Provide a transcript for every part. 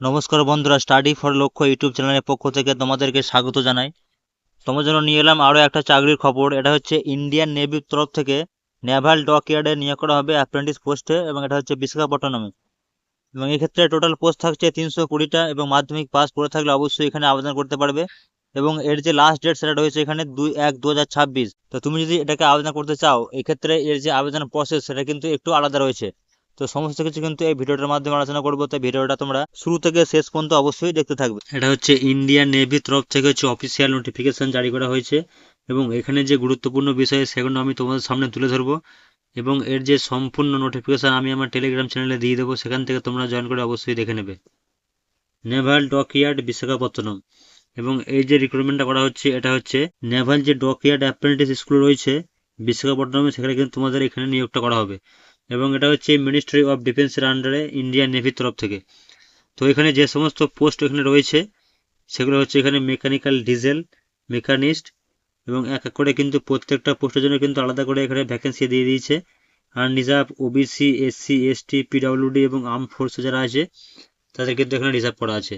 নমস্কার বন্ধুরা study for লক্ষ্য ইউটিউব চ্যানেলের পক্ষ থেকে তোমাদেরকে স্বাগত জানাই। তোমার জন্য নিয়ে এলাম আরও একটা চাকরির খবর। এটা হচ্ছে ইন্ডিয়ান নেভির তরফ থেকে নেভাল ডক ইয়ার্ডে নিয়োগ করা হবে অ্যাপ্রেন্টিস পোস্টে এবং এটা হচ্ছে বিশাখাপট্টনমে। এবং এক্ষেত্রে টোটাল পোস্ট থাকছে তিনশো কুড়িটা এবং মাধ্যমিক পাস করে থাকলে অবশ্যই এখানে আবেদন করতে পারবে। এবং এর যে লাস্ট ডেট সেটা রয়েছে এখানে দুই এক দু তো তুমি যদি এটাকে আবেদন করতে চাও, এক্ষেত্রে এর যে আবেদন প্রসেস সেটা কিন্তু একটু আলাদা রয়েছে। তো সমস্ত কিছু কিন্তু এই ভিডিওটার মাধ্যমে আলোচনা করব। তো ভিডিওটা তোমরা শুরু থেকে শেষ পর্যন্ত অবশ্যই দেখতে থাকবে। এটা হচ্ছে ইন্ডিয়ান নেভির তরফ থেকে হচ্ছে অফিসিয়াল নোটিফিকেশন জারি করা হয়েছে এবং এখানে যে গুরুত্বপূর্ণ বিষয় সেগুলো আমি তোমাদের সামনে তুলে ধরবো এবং এর যে সম্পূর্ণ নোটিফিকেশান আমি আমার টেলিগ্রাম চ্যানেলে দিয়ে দেবো, সেখান থেকে তোমরা জয়েন করে অবশ্যই দেখে নেবে। নেভাল ডকইয়ার্ড বিশাখাপত্তনম এবং এই যে রিক্রুটমেন্টটা করা হচ্ছে, এটা হচ্ছে নেভাল যে ডকইয়ার্ড অ্যাপ্রেন্টিস স্কুল রয়েছে বিশাখাপট্টনমে সেখানে কিন্তু তোমাদের এখানে নিয়োগটা করা হবে। এবং এটা হচ্ছে মিনিস্ট্রি অফ ডিফেন্সের আন্ডারে ইন্ডিয়ান নেভির তরফ থেকে। তো এখানে যে সমস্ত পোস্ট এখানে রয়েছে, সেগুলো হচ্ছে এখানে মেকানিক্যাল ডিজেল মেকানিস্ট এবং এক এক করে কিন্তু প্রত্যেকটা পোস্টের জন্য কিন্তু আলাদা করে এখানে ভ্যাকেন্সি দিয়ে দিয়েছে। আর reserve OBC SC ST PWD এবং আর্ম ফোর্সে যারা আছে, তাদের কিন্তু এখানে রিজার্ভ করা আছে।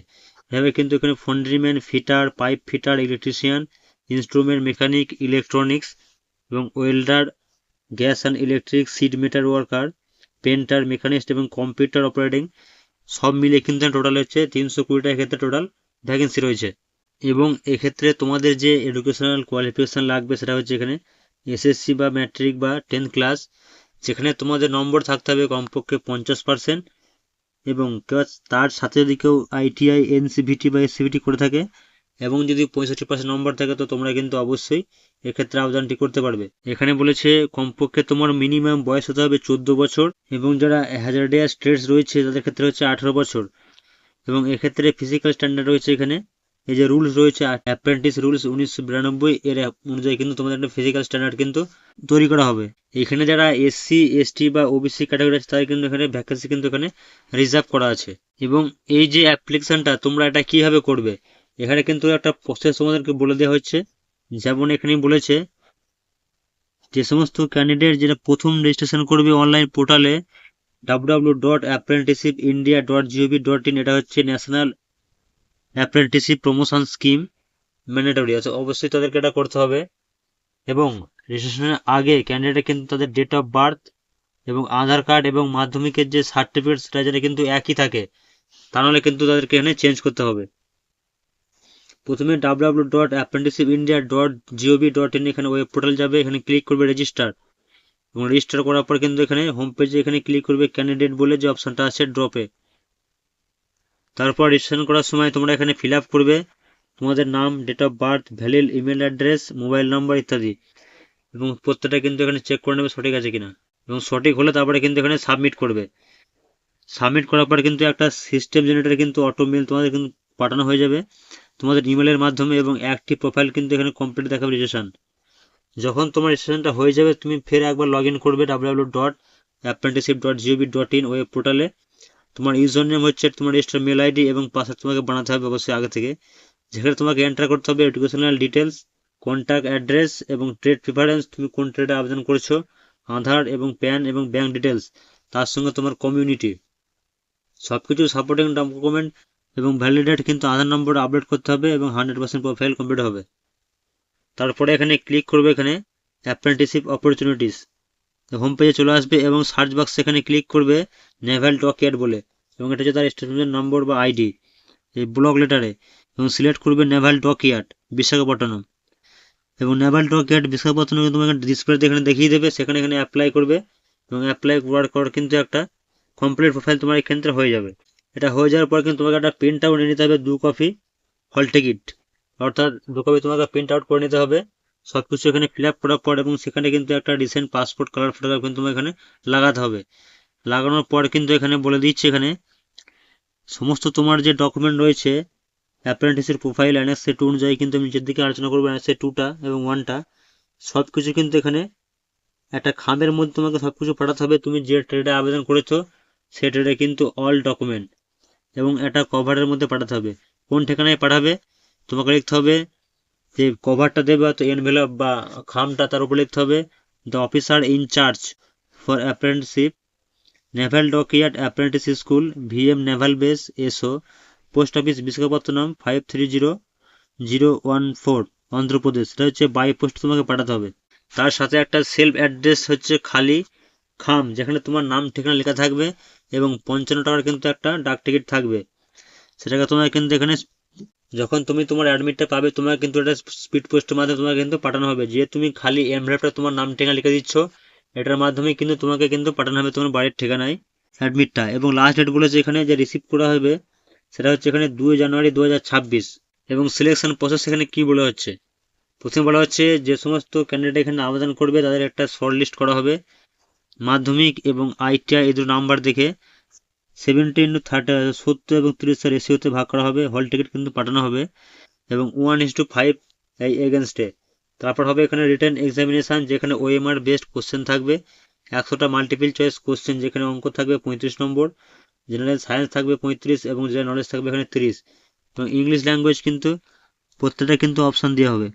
এভাবে কিন্তু এখানে foundryman fitter pipe fitter electrician instrument mechanic electronics এবং welder gas and electric, sheet metal worker, painter, machinist এবং কম্পিউটার অপারেটিং, সব মিলে কিন্তু টোটাল হচ্ছে তিনশো কুড়িটা এক্ষেত্রে টোটাল ভ্যাকেন্সি রয়েছে। এবং এক্ষেত্রে তোমাদের যে এডুকেশনাল কোয়ালিফিকেশান লাগবে সেটা হচ্ছে এখানে এসএসসি বা ম্যাট্রিক বা টেন্থ ক্লাস যেখানে তোমাদের নম্বর থাকতে হবে কমপক্ষে পঞ্চাশ পার্সেন্ট এবং তার সাথে যদি কেউ আইটিআই এনসিভিটি বা এসসিভিটি করে থাকে এবং যদি পঁয়ষট্টি পার্সেন্ট নম্বর থাকে, তো তোমরা কিন্তু অবশ্যই এক্ষেত্রে আবেদনটি করতে পারবে। এখানে বলেছে, কমপক্ষে তোমার মিনিমাম বয়স হতে হবে চোদ্দ বছর এবং যারা হ্যাজার্ডিয়াস ট্রেডস রয়েছে, তাদের ক্ষেত্রে হচ্ছে আঠারো বছর। এবং এক্ষেত্রে ফিজিক্যাল স্ট্যান্ডার্ড রয়েছে এখানে। এই যে রুলস রয়েছে অ্যাপ্রেন্টিস রুলস উনিশশো বিরানব্বই, এর অনুযায়ী কিন্তু তোমাদের একটা ফিজিক্যাল স্ট্যান্ডার্ড কিন্তু তৈরি করা হবে। এখানে যারা এসসি এসটি বা ওবিসি ক্যাটাগরি আছে, তাদের কিন্তু এখানে ভ্যাকেন্সি কিন্তু এখানে রিজার্ভ করা আছে। এবং এই যে অ্যাপ্লিকেশনটা তোমরা এটা কীভাবে করবে? এখানে কিন্তু একটা প্রসেস তোমাদেরকে বলে দেওয়া হচ্ছে যেমন এখানে বলেছে যে সমস্ত ক্যান্ডিডেট যেটা প্রথম রেজিস্ট্রেশন করবে অনলাইন পোর্টালে W dot India dot dot in এটা হচ্ছে national apprenticeship promotion scheme mandatory আছে অবশ্যই তাদেরকে এটা করতে হবে। এবং রেজিস্ট্রেশনের আগে ক্যান্ডিডেট কিন্তু তাদের ডেট অফ বার্থ এবং আধার কার্ড এবং মাধ্যমিকের যে সার্টিফিকেট সেটা যেন কিন্তু একই থাকে, তা নাহলে কিন্তু তাদেরকে এখানে চেঞ্জ করতে হবে। প্রথমে W dot apprenticeship India dot gov dot in এখানে ওয়েব পোর্টাল যাবে, এখানে ক্লিক করবে রেজিস্টার এবং রেজিস্টার করার পর কিন্তু এখানে হোম পেজে এখানে ক্লিক করবে ক্যান্ডিডেট বলে যে অপশানটা আছে ড্রপে তারপর রেজিস্ট্রেশন করার সময় তোমরা এখানে ফিল করবে, তোমাদের নাম date of birth valid email address mobile number ইত্যাদি। এবং প্রত্যেকটা কিন্তু এখানে চেক করে নেবে সঠিক আছে কিনা। এবং সঠিক হলে তারপরে কিন্তু এখানে সাবমিট করবে। সাবমিট করার পর কিন্তু একটা সিস্টেম জেনারেটর কিন্তু অটো মেল তোমাদের কিন্তু পাঠানো হয়ে যাবে। তোমাদের ইমেলের মাধ্যমে এবং একটি প্রোফাইল কিন্তু এখানে কমপ্লিট দেখাবে রেজিস্ট্রেশন যখন তোমার রেজিস্ট্রেশনটা হয়ে যাবে, তুমি ফের একবার লগ ইন করবে W dot apprenticeship dot gov dot in web পোর্টালে তোমার ইউজার নেম হচ্ছে তোমার রেজিস্টার মেল আইডি এবং পাসওয়ার্ড তোমাকে বানাতে হবে অবশ্যই আগে থেকে। যেখানে তোমাকে এন্টার করতে হবে এডুকেশনাল ডিটেলস কন্ট্যাক্ট অ্যাড্রেস এবং ট্রেড প্রিফারেন্স তুমি কোন ট্রেডে আবেদন করেছ, আধার এবং প্যান এবং ব্যাঙ্ক ডিটেলস তার সঙ্গে তোমার কমিউনিটি সব কিছু সাপোর্টিং ডকুমেন্ট এবং ভ্যালিডেট কিন্তু আধার নম্বর আপডেট করতে হবে এবং হান্ড্রেড পার্সেন্ট প্রোফাইল কমপ্লিট হবে। তারপরে এখানে ক্লিক করবে এখানে অ্যাপ্রেন্টিসিপ অপরচুনিটিস হোম পেজে চলে আসবে এবং সার্চ বক্সে এখানে ক্লিক করবে নেভাল ডক ইয়ার্ড বলে এবং এটা হচ্ছে তার স্টেশনের নম্বর বা আইডি এই ব্লক লেটারে এবং সিলেক্ট করবে নেভাল ডক ইয়ার্ড বিশাখাপট্টনম। এবং নেভাল ডক ইয়ার্ড বিশাখাপট্টনম তোমাকে ডিসপ্লেতে এখানে দেখিয়ে দেবে, সেখানে এখানে অ্যাপ্লাই করবে এবং অ্যাপ্লাই করার পর কিন্তু একটা কমপ্লিট প্রোফাইল তোমার এক্ষেত্রে হয়ে যাবে। এটা হয়ে যাওয়ার পর কিন্তু তোমাকে একটা প্রিন্ট আউট নিয়ে নিতে হবে দু কপি হল টিকিট অর্থাৎ দু কপি তোমাকে প্রিন্ট আউট করে নিতে হবে। সব কিছু এখানে ফিল আপ করার পর এবং সেখানে কিন্তু একটা রিসেন্ট পাসপোর্ট কালার ফটোগ্রাফ কিন্তু তোমার এখানে লাগাতে হবে। লাগানোর পর কিন্তু এখানে বলে দিচ্ছে এখানে, সমস্ত তোমার যে ডকুমেন্ট রয়েছে অ্যাপ্রেন্টিসের প্রোফাইল এনএসএ টু অনুযায়ী কিন্তু নিচের দিকে আলোচনা করব এনএসএ টুটা এবং ওয়ানটা সব কিছু কিন্তু এখানে একটা খামের মধ্যে তোমাকে সব কিছু পাঠাতে হবে। তুমি যে ট্রেডে আবেদন করেছ সেই ট্রেডে কিন্তু অল ডকুমেন্ট এবং একটা কভারের মধ্যে পাঠাতে হবে। কোন ঠিকানায় পাঠাবে? তোমাকে লিখতে হবে যে কভারটা দেবে হয়তো এনভেলপ বা খামটা তার উপর লিখতে হবে। The officer in charge for apprenticeship naval dockyard apprentice school VM naval base SO post office Visakhapatnam five three zero zero one four Andhra Pradesh সেটা হচ্ছে বাই পোস্ট তোমাকে পাঠাতে হবে। তার সাথে একটা সেলফ অ্যাড্রেস হচ্ছে খালি। খাম, যেখানে তোমার নাম, ঠিকানা লেখা থাকবে এবং পঞ্চান্ন টাকার কিন্তু একটা ডাক টিকিট থাকবে। সেটাকে তোমার কিন্তু এখানে যখন তুমি তোমার অ্যাডমিটটা পাবে তোমার কিন্তু এটা স্পিড পোস্টের মাধ্যমে তোমাকে কিন্তু পাঠানো হবে। যে তুমি খালি এমভ্রেপটা তোমার নাম, ঠিকানা লিখে দিচ্ছ, এটার মাধ্যমে কিন্তু তোমাকে কিন্তু পাঠানো হবে তোমার বাড়ির ঠিকানায় অ্যাডমিটটা এবং লাস্ট ডেট বলেছে এখানে যে রিসিভ করা হবে, সেটা হচ্ছে এখানে দুই জানুয়ারি দু হাজার ছাব্বিশ। এবং সিলেকশন প্রসেস এখানে কি বলা হচ্ছে? প্রথমে বলা হচ্ছে যে সমস্ত ক্যান্ডিডেট এখানে আবেদন করবে, তাদের একটা শর্ট লিস্ট করা হবে। মাধ্যমিক এবং আইটিআই এই দুটো নাম্বার দেখে সেভেন্টি ইন্টু থার্টি সত্তর এবং তিরিশের রেশিওতে ভাগ করা হবে হল টিকিট কিন্তু পাঠানো হবে, এবং ওয়ান ইস টু ফাইভ এই এগেনস্টে তারপর হবে এখানে রিটার্ন এক্সামিনেশান যেখানে ওএমআর বেস্ট কোশ্চেন থাকবে, একশোটা মাল্টিপল চয়েস কোশ্চেন যেখানে অঙ্ক থাকবে পঁয়ত্রিশ নম্বর জেনারেল সায়েন্স থাকবে পঁয়ত্রিশ এবং জেনারেল নলেজ থাকবে এখানে তিরিশ। এবং ইংলিশ ল্যাঙ্গুয়েজ কিন্তু প্রত্যেকটা কিন্তু অপশান দেওয়া হবে।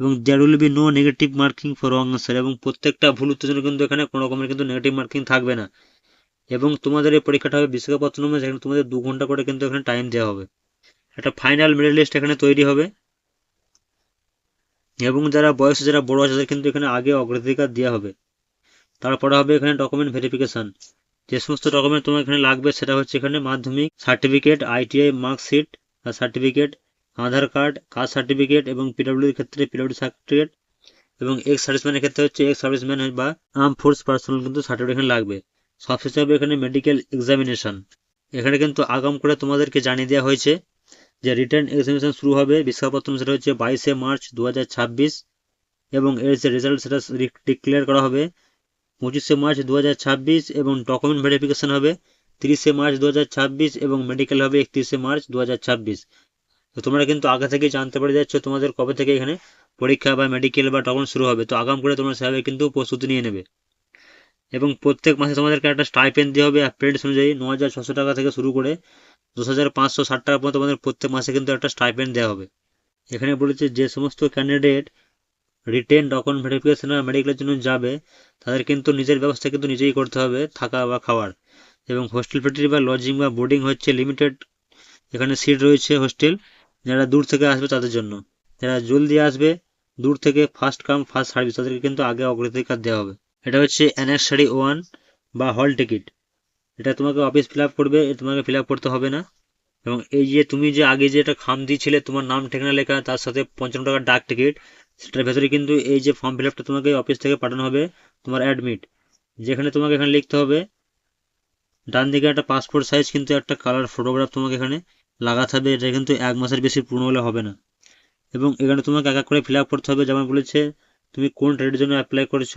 এবং there will be no negative marking for wrong answer এবং প্রত্যেকটা ভুল উত্তর কিন্তু এখানে কোনো রকমের কিন্তু নেগেটিভ মার্কিং থাকবে না। এবং তোমাদের এই পরীক্ষাটা হবে বিশাখাপত্তনমে যেখানে তোমাদের দু ঘণ্টা করে কিন্তু এখানে টাইম দেওয়া হবে। একটা ফাইনাল মেরিট লিস্ট এখানে তৈরি হবে। এবং যারা বয়সে যারা বড় আছে, তাদের কিন্তু এখানে আগে অগ্রাধিকার দেওয়া হবে। তারপরে হবে এখানে ডকুমেন্ট ভেরিফিকেশান যে সমস্ত ডকুমেন্ট তোমার এখানে লাগবে, সেটা হচ্ছে এখানে মাধ্যমিক certificate ITI marksheet certificate Aadhaar card, caste certificate এবং পিডব্লিউর ক্ষেত্রে পিডব্লিউ সার্টিফিকেট এবং এক্স সার্ভিসম্যানের ক্ষেত্রে হচ্ছে এক্স সার্ভিসম্যান বা আর্ম ফোর্স পার্সোনাল কিন্তু সার্টিফিকেট লাগবে। সবশেষে হবে এখানে মেডিকেল এক্সামিনেশন এখানে কিন্তু আগাম করে তোমাদেরকে জানিয়ে দেওয়া হয়েছে যে রিটার্ন এক্সামিনেশন শুরু হবে বিশাখাপত্তনম সেটা হচ্ছে বাইশে মার্চ দুহাজার ছাব্বিশ এবং এর যে রেজাল্ট সেটা ডিক্লেয়ার করা হবে পঁচিশে মার্চ দু হাজার ছাব্বিশ এবং ডকুমেন্ট ভেরিফিকেশন হবে তিরিশে মার্চ দু হাজার ছাব্বিশ এবং মেডিকেল হবে একত্রিশে মার্চ দু হাজার ছাব্বিশ। তো তোমরা কিন্তু আগে থেকে জানতে পারে যাচ্ছ তোমাদের কবে থেকে এখানে পরীক্ষা বা মেডিকেল বা ডকুমেন্ট শুরু হবে। তো আগাম করে তোমরা সেভাবে কিন্তু প্রস্তুতি নিয়ে নেবে। এবং প্রত্যেক মাসে তোমাদেরকে একটা স্টাইপেন্ড দেওয়া হবে অ্যাপ্রেন্টিস অনুযায়ী ন হাজার ছশো টাকা থেকে শুরু করে দশ হাজার পাঁচশো ষাট টাকা পর্যন্ত তোমাদের প্রত্যেক মাসে কিন্তু একটা স্টাইপেন্ড দেওয়া হবে। এখানে বলেছে যে সমস্ত ক্যান্ডিডেট রিটেন ডকুমেন্ট ভেরিফিকেশন বা মেডিকেলের জন্য যাবে, তাদের কিন্তু নিজের ব্যবস্থা কিন্তু নিজেই করতে হবে থাকা বা খাওয়ার। এবং হোস্টেল ফেটিলি বা লজিং বা বোর্ডিং হচ্ছে লিমিটেড এখানে সিট রয়েছে হোস্টেল যারা দূর থেকে আসবে তাদের জন্য। যারা জলদি আসবে, দূর থেকে ফার্স্ট কাম ফার্স্ট সার্ভিস তাদেরকে কিন্তু আগে অগ্রাধিকার দেওয়া হবে। এটা হচ্ছে অ্যানেক্সারি ওয়ান বা হল টিকিট এটা তোমাকে অফিস ফিল করবে তোমাকে ফিল করতে হবে না। এবং এই যে তুমি যে আগে যে একটা খাম দিয়েছিলে, তোমার নাম, ঠিকানা, লেখা, তার সাথে পঞ্চান্ন টাকার ডাক টিকিট সেটার ভেতরে কিন্তু এই যে ফর্ম ফিল তোমাকে অফিস থেকে পাঠানো হবে, তোমার অ্যাডমিট যেখানে তোমাকে এখানে লিখতে হবে ডান দিকে একটা পাসপোর্ট সাইজ কিন্তু একটা কালার ফটোগ্রাফ তোমাকে এখানে লাগাতে হবে, এটা কিন্তু এক মাসের বেশি পুরনো হলে হবে না। এবং এখানে তোমাকে এক এক করে ফিল করতে হবে, যেমন বলেছে, তুমি কোন ট্রেডের জন্য অ্যাপ্লাই করেছ,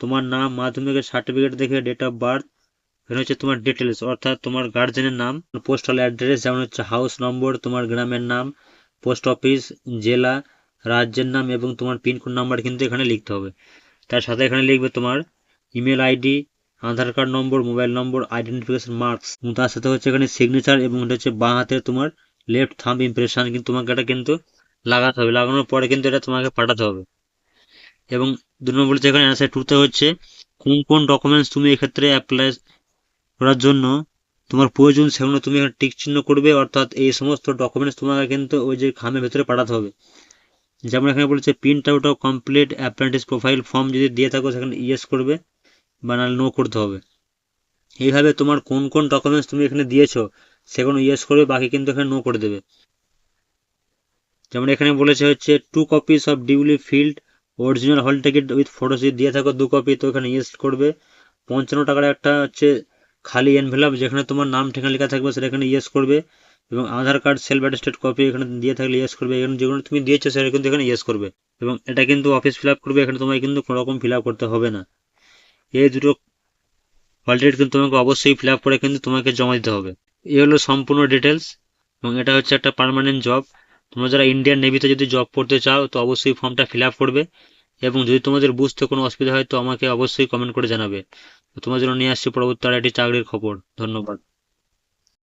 তোমার নাম, মাধ্যমিকের সার্টিফিকেট দেখে ডেট অফ বার্থ এখানে হচ্ছে তোমার ডিটেলস অর্থাৎ তোমার গার্জেনের নাম পোস্টাল অ্যাড্রেস যেমন হচ্ছে হাউস নম্বর তোমার গ্রামের নাম পোস্ট অফিস জেলা, রাজ্যের নাম, এবং তোমার পিনকোড নাম্বার কিন্তু এখানে লিখতে হবে। তার সাথে এখানে লিখবে তোমার email ID Aadhaar card number, mobile number, identification marks. তার সাথে হচ্ছে এখানে সিগনেচার এবং এটা হচ্ছে বাঁ হাতে তোমার লেফট থাম্ব ইমপ্রেশন কিন্তু তোমাকে এটা কিন্তু লাগাতে হবে। লাগানোর পরে কিন্তু এটা তোমাকে পাঠাতে হবে। এবং দু নম্বর বলেছে এখানে অ্যান্সার টুতে হচ্ছে, কোন কোন ডকুমেন্টস তুমি এক্ষেত্রে অ্যাপ্লাই করার জন্য তোমার প্রয়োজন সেগুলো তুমি এখানে টিক চিহ্ন করবে, অর্থাৎ এই সমস্ত ডকুমেন্টস তোমাকে কিন্তু ওই যে খামের ভেতরে পাঠাতে হবে। যেমন এখানে বলেছে print out of complete apprentice profile form যদি দিয়ে থাকো সেখানে ইয়েস করবে। বা নাহলে নো করতে হবে। এইভাবে তোমার কোন কোন ডকুমেন্টস তুমি এখানে দিয়েছ, সেগুলো ইয়েস করবে বাকি কিন্তু এখানে নো করে দেবে। যেমন এখানে বলেছে হচ্ছে two copies of duly filled original hall ticket with photo যদি দিয়ে থাকো দু কপি তো এখানে ইয়েস করবে। পঞ্চান্ন টাকার একটা হচ্ছে খালি এনভেলপ যেখানে তোমার নাম, ঠিকানা লেখা থাকবে, সেটা এখানে ইয়েস করবে। এবং Aadhaar card self attested copy এখানে দিয়ে থাকলে ইয়েস করবে। এখানে যেগুলো তুমি দিয়েছ সেটা কিন্তু এখানে ইয়েস করবে। এবং এটা কিন্তু অফিস ফিল করবে, এখানে তোমায় কিন্তু কোনো রকম ফিল করতে হবে না। এই দুটো টিকিট কিন্তু তোমাকে অবশ্যই ফিল করে কিন্তু তোমাকে জমা দিতে হবে। এই হলো সম্পূর্ণ ডিটেলস এবং এটা হচ্ছে একটা পারমানেন্ট জব তোমরা যারা ইন্ডিয়ান নেভিতে যদি জব করতে চাও, তো অবশ্যই ফর্মটা ফিল করবে এবং যদি তোমাদের বুঝতে কোনো অসুবিধা হয়, তো আমাকে অবশ্যই কমেন্ট করে জানাবে। তোমার জন্য নিয়ে আসছি পরবর্তী আর একটি চাকরির খবর। ধন্যবাদ।